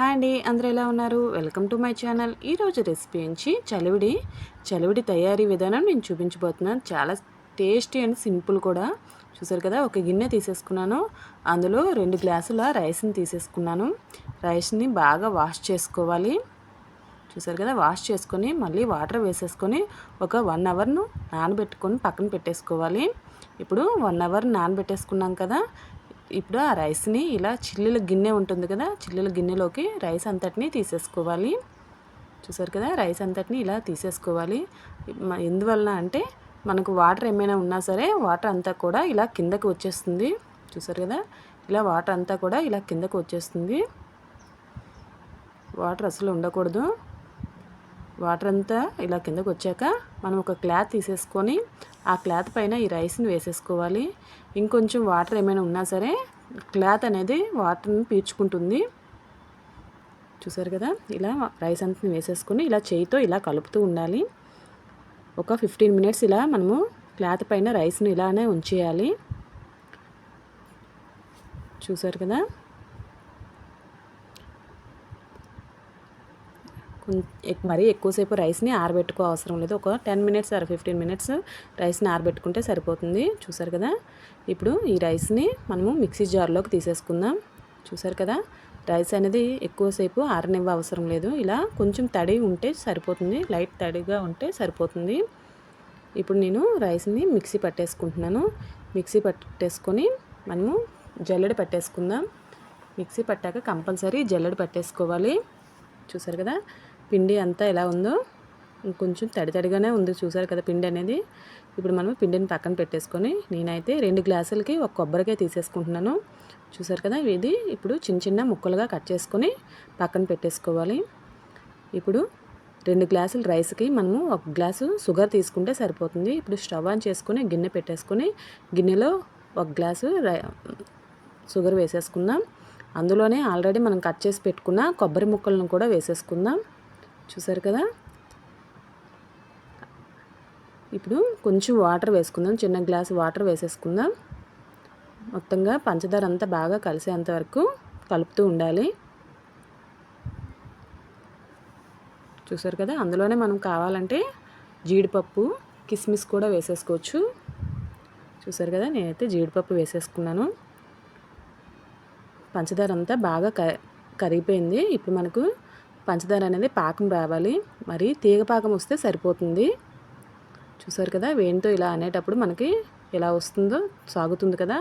Hi అండి అందరూ ఎలా ఉన్నారు? Welcome to my channel. ఈరోజు రెసిపీ నుంచి చలివిడి. చలివిడి తయారీ విధానం నేను చూపించబోతున్నాను. చాలా టేస్టీ అండ్ సింపుల్ కూడా. చూసారు కదా ఒక గిన్నె తీసేసుకున్నాను. అందులో రెండు గ్లాసుల రైస్ని తీసేసుకున్నాను. రైస్ని బాగా వాష్ చేసుకోవాలి. చూసారు కదా వాష్ చేసుకొని మళ్ళీ వాటర్ వేసేసుకొని ఒక వన్ అవర్ను నానబెట్టుకొని పక్కన పెట్టేసుకోవాలి. ఇప్పుడు వన్ అవర్ నానబెట్టేసుకున్నాం కదా ఇప్పుడు ఆ రైస్ని ఇలా చిల్లుల గిన్నె ఉంటుంది కదా చిల్లుల గిన్నెలోకి రైస్ అంతటిని తీసేసుకోవాలి. చూసారు కదా రైస్ అంతటిని ఇలా తీసేసుకోవాలి. ఎందువలన అంటే మనకు వాటర్ ఏమైనా ఉన్నా సరే వాటర్ అంతా కూడా ఇలా కిందకు వచ్చేస్తుంది. చూసారు కదా ఇలా వాటర్ అంతా కూడా ఇలా కిందకు వచ్చేస్తుంది. వాటర్ అసలు ఉండకూడదు. వాటర్ అంతా ఇలా కిందకు వచ్చాక మనం ఒక క్లాత్ తీసేసుకొని ఆ క్లాత్ పైన ఈ రైస్ని వేసేసుకోవాలి. ఇంకొంచెం వాటర్ ఏమైనా ఉన్నా సరే క్లాత్ అనేది వాటర్ని పీల్చుకుంటుంది. చూసారు కదా? ఇలా రైస్ అంతా వేసేసుకొని ఇలా చేయితో ఇలా కలుపుతూ ఉండాలి. ఒక ఫిఫ్టీన్ మినిట్స్ ఇలా మనము క్లాత్ పైన రైస్ని ఇలానే ఉంచేయాలి. చూసారు కదా? మరీ ఎక్కువసేపు రైస్ని ఆరబెట్టుకో అవసరం లేదు. ఒక ten minutes or fifteen minutes రైస్ని ఆరబెట్టుకుంటే సరిపోతుంది. చూసారు కదా? ఇప్పుడు ఈ రైస్ని మనము మిక్సీ జార్లోకి తీసేసుకుందాం. చూసారు కదా? రైస్ అనేది ఎక్కువసేపు ఆరనివ్వ అవసరం లేదు. ఇలా కొంచెం తడి ఉంటే సరిపోతుంది. లైట్ తడిగా ఉంటే సరిపోతుంది. ఇప్పుడు నేను రైస్ని మిక్సీ పట్టేసుకుంటున్నాను. మిక్సీ పట్టేసుకొని మనము జల్లెడ పట్టేసుకుందాం. మిక్సీ పట్టాక కంపల్సరీ జల్లెడ పట్టేసుకోవాలి. చూసారు కదా? పిండి అంతా ఎలా ఉందో కొంచెం తడి తడిగానే ఉంది. చూసారు కదా పిండి అనేది. ఇప్పుడు మనం పిండిని పక్కన పెట్టేసుకొని నేనైతే రెండు గ్లాసులకి ఒక కొబ్బరికాయ తీసేసుకుంటున్నాను. చూసారు కదా ఇది ఇప్పుడు చిన్న చిన్న ముక్కలుగా కట్ చేసుకొని పక్కన పెట్టేసుకోవాలి. ఇప్పుడు రెండు గ్లాసులు రైస్కి మనము ఒక గ్లాసు షుగర్ తీసుకుంటే సరిపోతుంది. ఇప్పుడు స్టవ్ ఆన్ చేసుకొని గిన్నె పెట్టేసుకొని గిన్నెలో ఒక గ్లాసు షుగర్ వేసేసుకుందాం. అందులోనే ఆల్రెడీ మనం కట్ చేసి పెట్టుకున్న కొబ్బరి ముక్కలను కూడా వేసేసుకుందాం. చూసారు కదా? ఇప్పుడు కొంచెం వాటర్ వేసుకుందాం. చిన్న గ్లాస్ వాటర్ వేసేసుకుందాం. మొత్తంగా పంచదార అంతా బాగా కలిసేంత వరకు కలుపుతూ ఉండాలి. చూసారు కదా? అందులోనే మనం కావాలంటే జీడిపప్పు కిస్మిస్ కూడా వేసేసుకోవచ్చు. చూసారు కదా? నేనైతే జీడిపప్పు వేసేసుకున్నాను. పంచదార అంతా బాగా కరిగిపోయింది. ఇప్పుడు మనకు పంచదార అనేది పాకం రావాలి. మరి తీగ పాకం వస్తే సరిపోతుంది. చూసారు కదా వేణితో ఇలా అనేటప్పుడు మనకి ఎలా వస్తుందో సాగుతుంది కదా.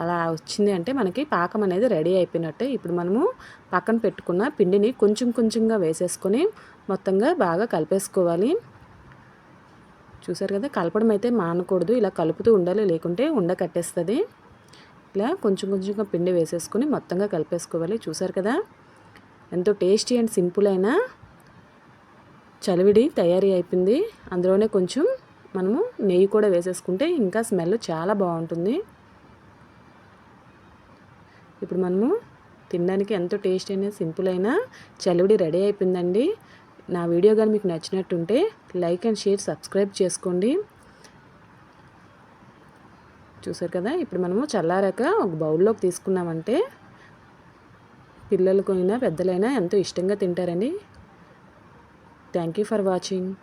అలా వచ్చింది అంటే మనకి పాకం అనేది రెడీ అయిపోయినట్టే. ఇప్పుడు మనము పక్కన పెట్టుకున్న పిండిని కొంచెం కొంచెంగా వేసేసుకొని మొత్తంగా బాగా కలిపేసుకోవాలి. చూసారు కదా కలపడం అయితే మానకూడదు. ఇలా కలుపుతూ ఉండాలి లేకుంటే ఉండ కట్టేస్తుంది. ఇలా కొంచెం కొంచెంగా పిండి వేసేసుకొని మొత్తంగా కలిపేసుకోవాలి. చూసారు కదా ఎంతో టేస్టీ అండ్ సింపుల్ అయిన చలివిడి తయారీ అయిపోయింది. అందులోనే కొంచెం మనము నెయ్యి కూడా వేసేసుకుంటే ఇంకా స్మెల్ చాలా బాగుంటుంది. ఇప్పుడు మనము తినడానికి ఎంతో టేస్ట్ అయిన సింపుల్ అయిన చలివిడి రెడీ అయిపోయిందండి. నా వీడియో కానీ మీకు నచ్చినట్టుంటే లైక్ అండ్ షేర్ సబ్స్క్రైబ్ చేసుకోండి. చూసారు కదా ఇప్పుడు మనము చల్లారాక ఒక బౌల్లోకి తీసుకున్నామంటే పిల్లలకైనా పెద్దలైనా ఎంతో ఇష్టంగా తింటారండి. Thank you for watching